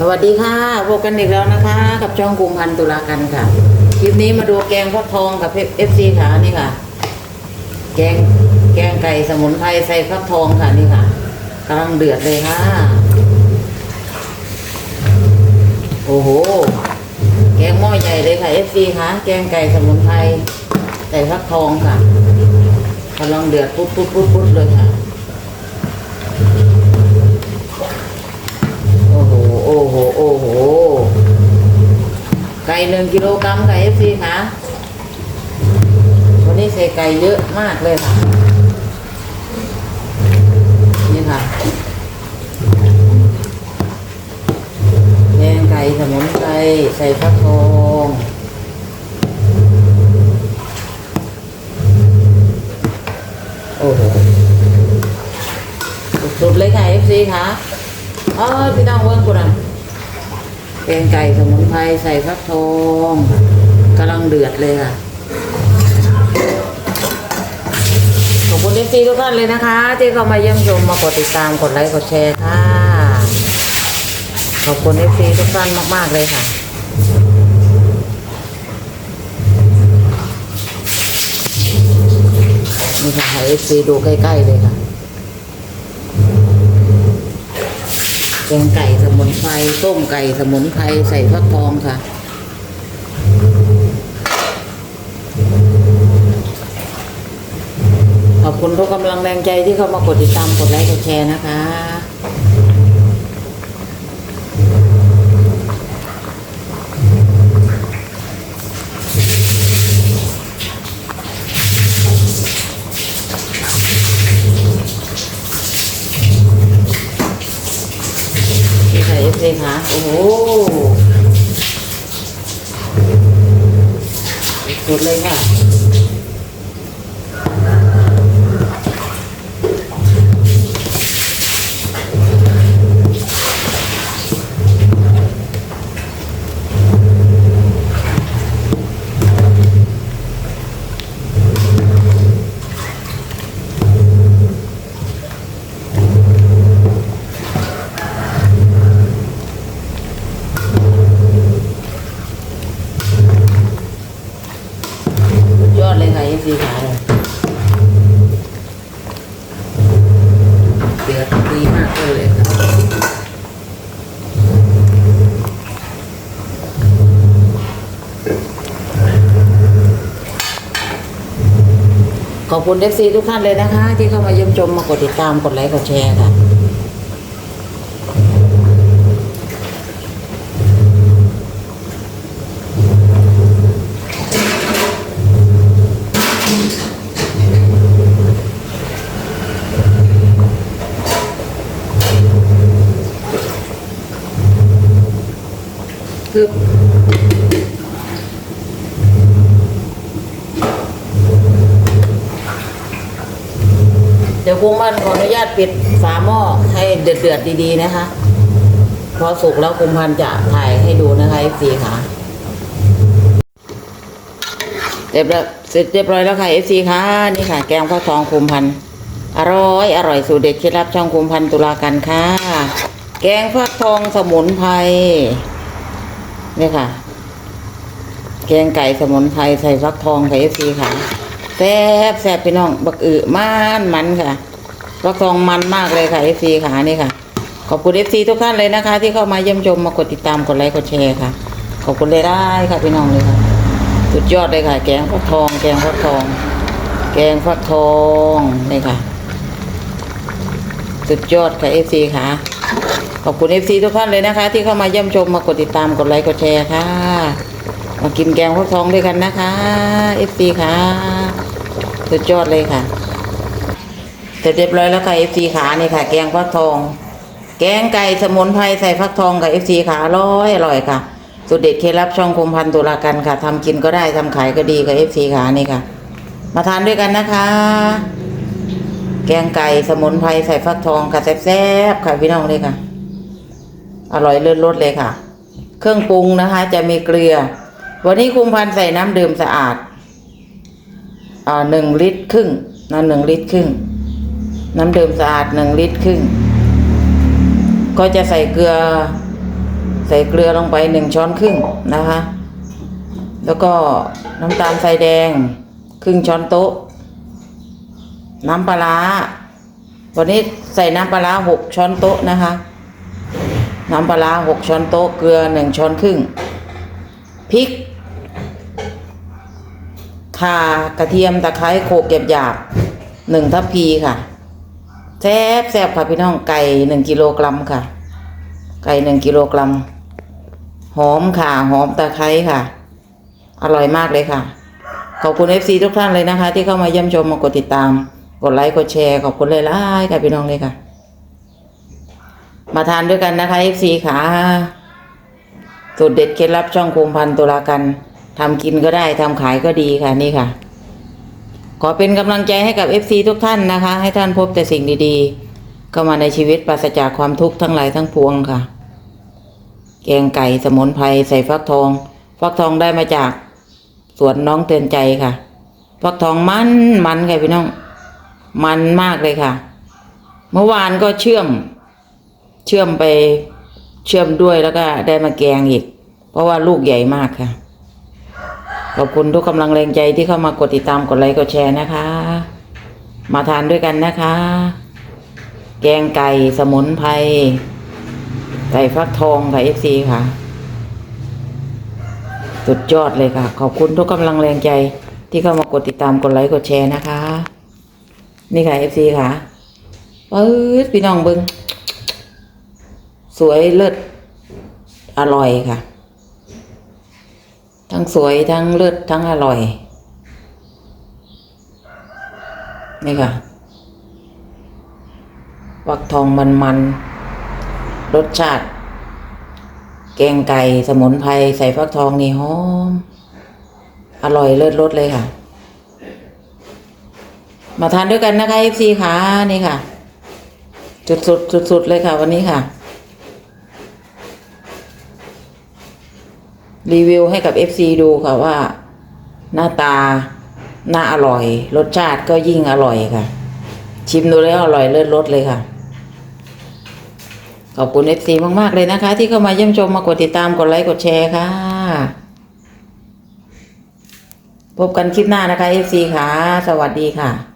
สวัสดีค่ะพบกันอีกแล้วนะคะ กับช่องกุมพันตุลากันค่ะ คลิปนี้มาดูแกงฟักทองกับเอฟซีค่ะนี่ค่ะ แกงแกงไก่สมุนไพรใส่ฟักทองค่ะนี่ค่ะกำลังเดือดเลยค่ะ โอ้โห แกงหม้อใหญ่เลยค่ะเอฟซีค่ะ แกงไก่สมุนไพรใส่ฟักทองค่ะกำลังเดือดปุ๊บปุ๊บปุ๊บปุ๊บเลยค่ะ โอ้โห โอ้โห โอ้โห ไก่ หนึ่งกิโลกรัมค่ะเอฟซีค่ะ วันนี้ใส่ไก่เยอะมากเลยค่ะ นี่ค่ะแกงไก่สมุนไพรใส่ฟักทองโอ้โหสุดๆเลยค่ะเอฟซีค่ะอ๋อพี่น้องเวิร์กกูนะ แกงไก่สมุนไพรใส่ฟักทองกำลังเดือดเลยค่ะ ขอบคุณเอฟซีทุกท่านเลยนะคะ ที่เข้ามาเยี่ยมชมมากดติดตามกดไลค์กดแชร์ค่ะ ขอบคุณเอฟซีทุกท่านมาก ๆ เลยค่ะนี่ค่ะให้เอฟซีดูใกล้ ๆ เลยค่ะ แกงไก่สมุนไพรต้มไก่สมุนไพรใส่ฟักทองค่ะขอบคุณทุกกำลังแรงใจที่เข้ามากดติดตามกดไลค์กดแชร์นะคะ นี่ค่ะเอฟซีค่ะโอ้โหสุดเลยค่ะ สุดยอดเลยค่ะเอฟซีค่ะเดือดดีมากเลยค่ะ ขอบคุณเอฟซีทุกท่านเลยนะคะ ที่เข้ามาเยี่ยมชมมากดติดตามกดไลค์กดแชร์ค่ะคือ เดี๋ยวคงมันขออนุญาตปิดฝาหม้อให้เดือดเดือดๆดีๆนะคะ พอสุกแล้วคุมพันจะถ่ายให้ดูนะคะเอฟซีค่ะเรียบร้อยเสร็จเรียบร้อยแล้วค่ะเอฟซีค่ะนี่ค่ะ แกงฟักทองคุมพันอร่อยอร่อยสูตรเด็ดเคล็ดลับช่องคุมพันตุลากันค่ะ แกงฟักทองสมุนไพรนี่ค่ะ แกงไก่สมุนไพรใส่ฟักทองค่ะเอฟซีค่ะ แซ่บแซ่บพี่น้อง บักอึมันมันค่ะฟักทองมันมากเลยค่ะเอฟซีค่ะนี่ค่ะ ขอบคุณเอฟซีทุกท่านเลยนะคะ ที่เข้ามาเยี่ยมชมมากดติดตามกดไลค์กดแชร์ค่ะ ขอบคุณเลยได้ค่ะพี่น้องเลยค่ะ สุดยอดเลยค่ะ แกงฟักทอง แกงฟักทอง แกงฟักทองนี่ค่ะ สุดยอดค่ะเอฟซีค่ะ ขอบคุณเอฟซีทุกท่านเลยนะคะ ที่เข้ามาเยี่ยมชมมากดติดตามกดไลค์กดแชร์ค่ะ มากินแกงฟักทองด้วยกันนะคะเอฟซีค่ะสุดยอดเลยค่ะเสร็จเรียบร้อยแล้วค่ะเอฟซีขานี่ค่ะ แกงฟักทอง แกงไก่สมุนไพรใส่ฟักทองกับเอฟซีขาอร่อยอร่อยค่ะสุดเด็ดเคล็ดลับช่องคมพันตุลากันค่ะทำกินก็ได้ทำขายก็ดีกับเอฟซีขานี่ค่ะ มาทานด้วยกันนะคะ แกงไก่สมุนไพรใส่ฟักทองค่ะแซ่บๆค่ะพี่น้องเลยค่ะ อร่อยเลิศรสเลยค่ะ เครื่องปรุงนะคะ จะมีเกลือ วันนี้คุมพันใส่น้ำดื่มสะอาดอ่าหนึ่งลิตรครึ่งนะหนึ่งลิตรครึ่ง น้ำดื่มสะอาดหนึ่งลิตรครึ่ง ก็จะใส่เกลือ ใส่เกลือลงไปหนึ่งช้อนครึ่งนะคะ แล้วก็น้ำตาลทรายแดงครึ่งช้อนโต๊ะ น้ำปลาร้าวันนี้ใส่น้ำปลาร้าหกช้อนโต๊ะนะคะ น้ำปลาร้าหกช้อนโต๊ะ เกลือหนึ่งช้อนครึ่ง พริก ข่ากระเทียมตะไคร้โขกหยาบๆหนึ่งทัพพีค่ะแซ่บแซ่บค่ะพี่น้องไก่หนึ่งกิโลกรัมค่ะ ไก่หนึ่งกิโลกรัมหอมค่ะหอมตะไคร้ค่ะ อร่อยมากเลยค่ะ ขอบคุณ FC ทุกท่านเลยนะคะ ที่เข้ามาเยี่ยมชมมากดติดตาม กดไลค์กดแชร์ขอบคุณเลยล่ายๆค่ะพี่น้องเลยค่ะ มาทานด้วยกันนะคะ FC ค่ะสูตรเด็ดเคล็ดลับช่องภูมพันตุลากัน ทำกินก็ได้ทำขายก็ดีค่ะนี่ค่ะ ขอเป็นกำลังใจให้กับ FC ทุกท่านนะคะ ให้ท่านพบแต่สิ่งดีๆ เข้ามาในชีวิตปราศจากความทุกข์ทั้งหลายทั้งปวงค่ะ แกงไก่สมุนไพรใส่ฟักทอง ฟักทองได้มาจากสวนน้องเตือนใจค่ะ ฟักทองมันมันค่ะพี่น้อง มันมากเลยค่ะ เมื่อวานก็เชื่อม เชื่อมไปเชื่อมด้วยแล้วก็ได้มาแกงอีก เพราะว่าลูกใหญ่มากค่ะ ขอบคุณทุกกำลังแรงใจที่เข้ามากดติดตามกดไลค์กดแชร์นะคะ มาทานด้วยกันนะคะ แกงไก่สมุนไพรไก่ฟักทองค่ะเอฟซีค่ะ สุดยอดเลยค่ะ ขอบคุณทุกกำลังแรงใจที่เข้ามากดติดตามกดไลค์กดแชร์นะคะ นี่ค่ะเอฟซีค่ะปื๊ดพี่น้องเบิงสวยเลิศอร่อยค่ะ ทั้งสวยทั้งเลิศทั้งอร่อย นี่ค่ะวักทองมันมันๆรสชาติ แกงไก่สมุนไพรใส่ฟักทองนี่หอม อร่อยเลิศรสเลยค่ะ มาทานด้วยกันนะคะ FC ค่ะนี่ค่ะ จุดสุดจุดสุดเลยค่ะ วันนี้ค่ะ รีวิวให้กับ FC ดูค่ะว่า หน้าตาน่าอร่อย รสชาติก็ยิ่งอร่อยค่ะ ชิมดูแล้วอร่อยเลิศรสเลยค่ะ ขอบคุณ FC มาก ๆ เลยนะคะ ที่เข้ามาเยี่ยมชมมากดติดตามกดไลค์กดแชร์ค่ะ พบกันคลิปหน้านะคะ FC ค่ะ สวัสดีค่ะ